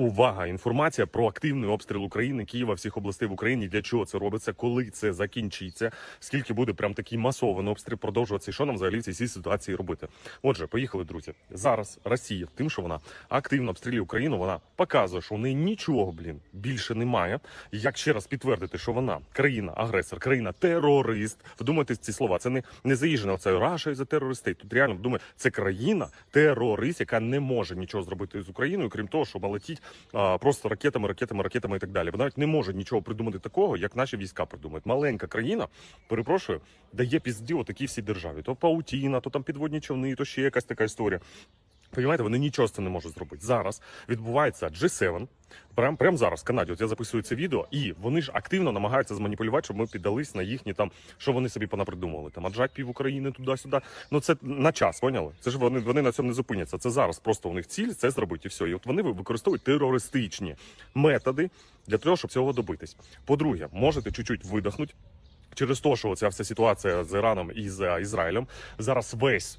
Увага! Інформація про активний обстріл України, Києва, всіх областей в Україні. Для чого це робиться? Коли це закінчиться? Скільки буде прям такий масований обстріл продовжуватися? І що нам взагалі в цій ситуації робити? Отже, поїхали, друзі. Зараз Росія, тим, що вона активно обстрілює Україну, вона показує, що у неї нічого, блін, більше немає. Як ще раз підтвердити, що вона країна-агресор, країна-терорист. Вдумайтесь ці слова. Це не, не заїжджено. Це Раша за терористи. Тут реально вдумай, це країна-терорист, яка не може нічого зробити з Україною, крім того, що летіть а, просто ракетами, ракетами, ракетами і так далі. Вона навіть не може нічого придумати такого, як наші війська придумають. Маленька країна, перепрошую, дає пізді отакій всій державі. То паутіна, то там підводні човни, то ще якась така історія. Понімаєте, вони нічого з цим не можуть зробити. Зараз відбувається G7, прям, прям зараз в Канаді. От я записую це відео, і вони ж активно намагаються зманіпулювати, щоб ми піддались на їхні там, що вони собі понапридумували. Там аджать пів України туди-сюди. Ну це на час, поняли? Це ж вони, вони на цьому не зупиняться. Це зараз просто у них ціль це зробити і все. І от вони використовують терористичні методи для того, щоб цього добитись. По-друге, можете чуть-чуть видихнути. Через те, що ця вся ситуація з Іраном і з е, Ізраїлем зараз весь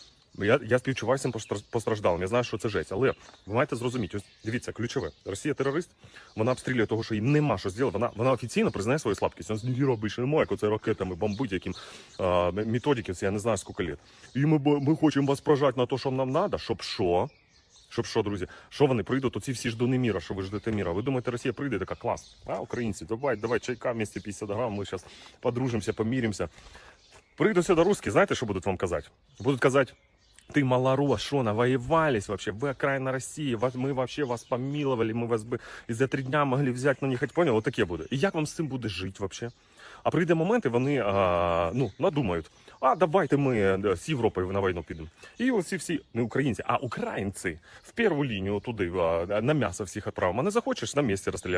Я, я співчуваю постраждалим. Я знаю, що це жесть. Але ви маєте зрозуміти, ось дивіться, ключове. Росія терорист, вона обстрілює того, що їй нема що зробити. Вона, вона офіційно признає свою слабкість. Вона не робить, що немає, як оце ракетами бомбить, яким а, методики, це я не знаю скільки літ. І ми, ми хочемо вас прожати на те, що нам треба, щоб що? Щоб що, друзі, що вони прийдуть? Оці всі ждуни міра, що ви ждете міра. Ви думаєте, Росія прийде така клас? А, українці, давай, давай, чайка вместе 50 грам, ми зараз подружимося, поміримося. Прийдуть сюди русські, знаєте, що будуть вам казати? Будуть казати, ты малорос, что навоевались вообще, вы окраина России, вас, мы вообще вас помиловали, мы вас бы и за три дня могли взять, ну не хоть понял, от таке буде. І як вам з цим буде жити вообще? А прийде момент, і вони а, ну, надумають, а давайте ми е, з Європою на війну підемо. І оці всі, не українці, а українці в першу лінію туди, а, на м'ясо всіх відправимо. А не захочеш, на місці розстріляють.